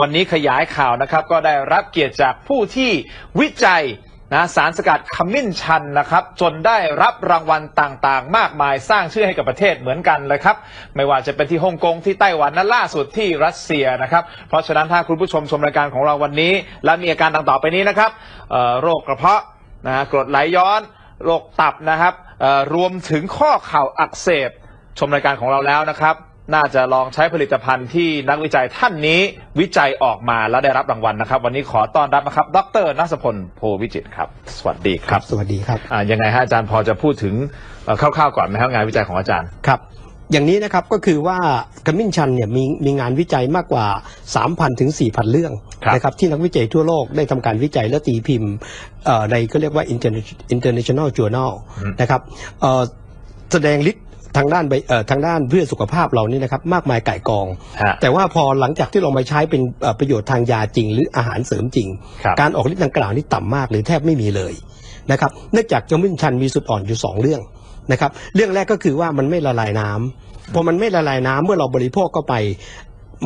วันนี้ขยายข่าวนะครับ ก็ได้รับเกียรติจากผู้ที่วิจัยนะสารสกัดขมิ้นชันนะครับ จนได้รับรางวัลต่างๆ มากมายสร้างชื่อให้กับประเทศเหมือนกันเลยครับ ไม่ว่าจะเป็นที่ฮ่องกงที่ไต้หวันนั้นล่าสุดที่รัสเซียนะครับ เพราะฉะนั้นถ้าคุณผู้ชมชมรายการของเราวันนี้ และมีอาการดังต่อไปนี้นะครับโรคกระเพาะนะกรดไหลย้อน โรคตับนะครับรวมถึงข้อเข่าอักเสบชมรายการของเราแล้วนะครับ น่าจะลองใช้ผลิตภัณฑ์ที่นักวิจัยท่านนี้วิจัยออกมาแล้วได้รับรางวัลนะครับ วันนี้ขอต้อนรับนะครับ ดรนัสพลโพวิจิตรครับ สวัสดีครับ สวัสดีครับอ่ายังไงฮะอาจารย์พอจะพูดถึงเอ่อคร่าวๆก่อนไหมครับงานวิจัยของอาจารย์ครับอย่างนี้นะครับก็คือว่าขมิ้นชันเนี่ยมีมีงานวิจัยมากกว่า 3,000 ถึง 4,000 เรื่องครับนะครับที่นักวิจัยทั่วโลกได้ทำการวิจัยและตีพิมพ์เอ่อในก็เรียกว่า Interna- international journal นะครับเอ่อแสดงฤทธิ์ ทางด้านใบเอ่อทางด้านเพื่อสุขภาพเรานี่นะครับมากมายก่ายกองฮะแต่ว่าพอหลังจากที่เรามาใช้เป็นเอ่อประโยชน์ทางยาจริง หรืออาหารเสริมจริงครับการออกฤทธิ์ดังกล่าวนี่ต่ำมากหรือแทบไม่มีเลยนะครับเนื่องจากขมิ้นชันมีสุดอ่อนอยู่สองเรื่องนะครับเรื่องแรกก็คือว่ามันไม่ละลายน้ำพอมันไม่ละลายน้ำเมื่อเราบริโภคเข้าไป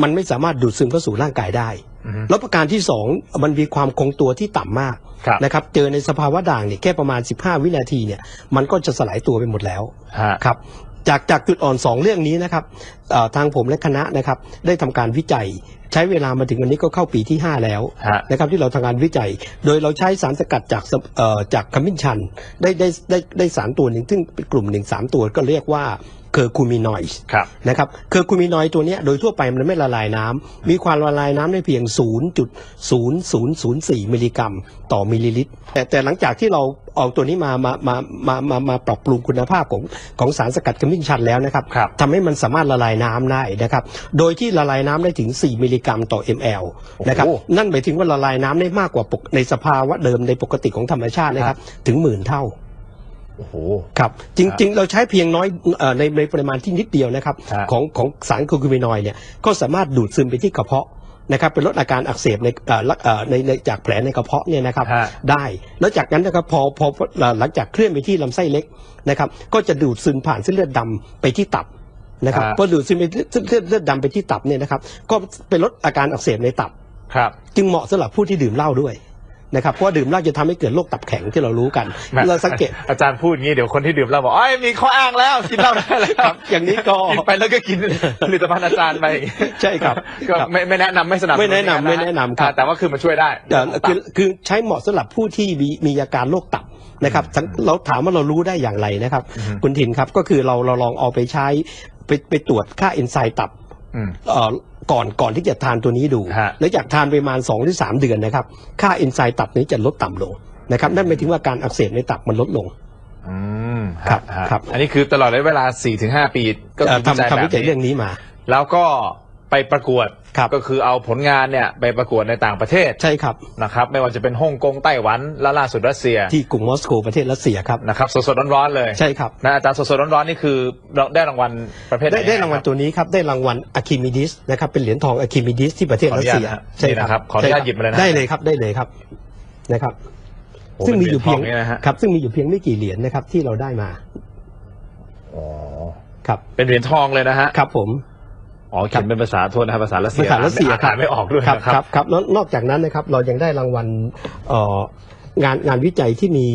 มันไม่สามารถดูดซึมเข้าสู่ร่างกายได้อือฮึแล้วประการที่สองมันมีความคงตัวที่ต่ำมากครับนะครับเจอในสภาวะด่างเนี่ยแค่ประมาณ 15 วินาทีเนี่ยมันก็จะสลายตัวไปหมดแล้วฮะครับจากจากจุดอ่อนสองเรื่องนี้นะครับเอ่อทางผมและคณะนะครับได้ทำการวิจัยใช้เวลามาถึงวันนี้ก็เข้าปีที่ 5 แล้วฮะนะครับที่เราทำการวิจัย โดยเราใช้สารสกัดจากสเอ่อจากขมิ้นชันได้ได้ได้ได้สารตัวหนึ่งซึ่งเป็นกลุ่มหนึ่งสามตัวก็เรียกว่า เคอร์คูมินอยด์ครับนะครับเคอร์คูมินอยด์ตัวเนี้ยโดยทั่วไปมันไม่ละลายน้ำมีความละลายน้ำได้เพียง 0.0004 มิลลิกรัม ต่อมิลลิลิตร แต่แต่หลังจากที่เราเอาตัวนี้มามามามามามาปรับปรุงคุณภาพของของสารสกัดขมิ้นชันแล้วนะครับครับทำให้มันสามารถละลายน้ำได้นะครับ โดยที่ละลายน้ำได้ถึง 4 มิลลิกรัมต่อ ml นะครับโอ้โหนั่นหมายถึงว่าละลายน้ำได้มากกว่าปกในสภาวะเดิมในปกติของธรรมชาตินะครับ ถึงหมื่นเท่า โอ้โห ครับ จริง ๆ เราใช้เพียงน้อยเอ่อในในปริมาณที่นิดเดียวนะครับฮะของของสารโคคูมินอยด์เนี่ยก็สามารถดูดซึมไปที่กระเพาะนะครับเป็นลดอาการอักเสบในเอ่อละเอ่อในในจากแผลในกระเพาะเนี่ยนะครับฮะได้แล้วจากนั้นนะครับพอพอพอหลังจากเคลื่อนไปที่ลำไส้เล็กนะครับ ก็จะดูดซึมผ่านเส้นเลือดดำไปที่ตับนะครับฮะพอดูดซึมไปเส้นเลือดเลือดดำไปที่ตับเนี่ยนะครับ ก็ไปลดอาการอักเสบในตับ ครับ จึงเหมาะสำหรับผู้ที่ดื่มเหล้าด้วย นะครับเพราะว่าดื่มเหล้าจะทำให้เกิดโรคตับแข็งที่เรารู้กัน แหม่เราสังเกต อาจารย์พูดอย่างนี้เดี๋ยวคนที่ดื่มเหล้าบอกอ้อยมีข้ออ้างแล้วกินเหล้าได้แล้วครับอย่างนี้ก็ กินไปแล้วก็กินผลิตภัณฑ์อาจารย์ไปใช่ครับก็ครับ ไม่ไม่แนะนำไม่สนับสนุนไม่แนะนำไม่แนะนำครับ อ่าแต่ว่าคือมันช่วยได้ เอ่อคือคือใช้เหมาะสำหรับผู้ที่มีมีอาการโรคตับนะครับทั้งเราถามว่าเรารู้ได้อย่างไรนะครับ อือฮึ คุณถิ่นครับก็คือเราเราลองเอาไปใช้ไปไปตรวจค่าเอนไซม์ตับอืม เอ่อ ก่อนก่อนที่จะทานตัวนี้ดู ฮะ แล้วจากทานไปประมาณ2หรือ3เดือนนะครับ ค่าเอนไซม์ตับนี้จะลดต่ำลงนะครับ นั่นหมายถึงว่าการอักเสบในตับมันลดลง อืมครับฮะครับ อันนี้คือตลอดระยะเวลา 4-5 ปีก็เอ่คืออทำทำวิจัยแบบเรื่องนี้มา แล้วก็ไปประกวด ครับก็คือเอาผลงานเนี่ยไปประกวดในต่างประเทศใช่ครับนะครับไม่ว่าจะเป็นฮ่องกงไต้หวันและล่าสุดรัสเซียที่กรุงมอสโกประเทศรัสเซียครับนะครับสดๆร้อนๆเลยใช่ครับนะอาจารย์สดๆร้อนๆนี่คือเราได้รางวัลประเภทหนได้ได้รางวัลคบตัวนี้ครับได้รางวัลอะคิมิดิสนะครับเป็นเหรียญทองอะคิมิดิสที่ประเทศขออรันุสญาตเซียนะฮะนี่นะครับขออนุญาตใช่หยิบมาเลยนะได้เลยครับได้เลยครับนะครับโอ้ซึ่งมีอยู่เพียงเป็นเหรียญทองเนี่ยนะฮะครับ ซึ่งมีอยู่เพียงไม่กี่เหรียญนะครับที่เราได้มาอ๋อครับเป็นเหรียญทองเลยนะฮะครับผม อ๋อเขียนเป็นภาษาโทษนะครับภาษารัสเซียภาษารัสเซียครับอ่านไม่ออกด้วยครับนะครับครับครับแล้วนอกจากนั้นนะครับเรายังได้รางวัลเอ่องานงานวิจัยที่มี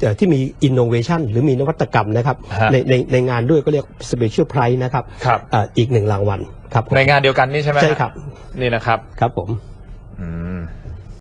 เอ่อที่มีอินโนเวชันหรือมีนวัตกรรมนะครับฮะในในในงานด้วยก็เรียก Special Prize นะครับครับเอ่ออีกหนึ่งรางวัลครับผมในงานเดียวกันนี่ใช่ไหมฮะใช่ครับนี่นะครับครับผม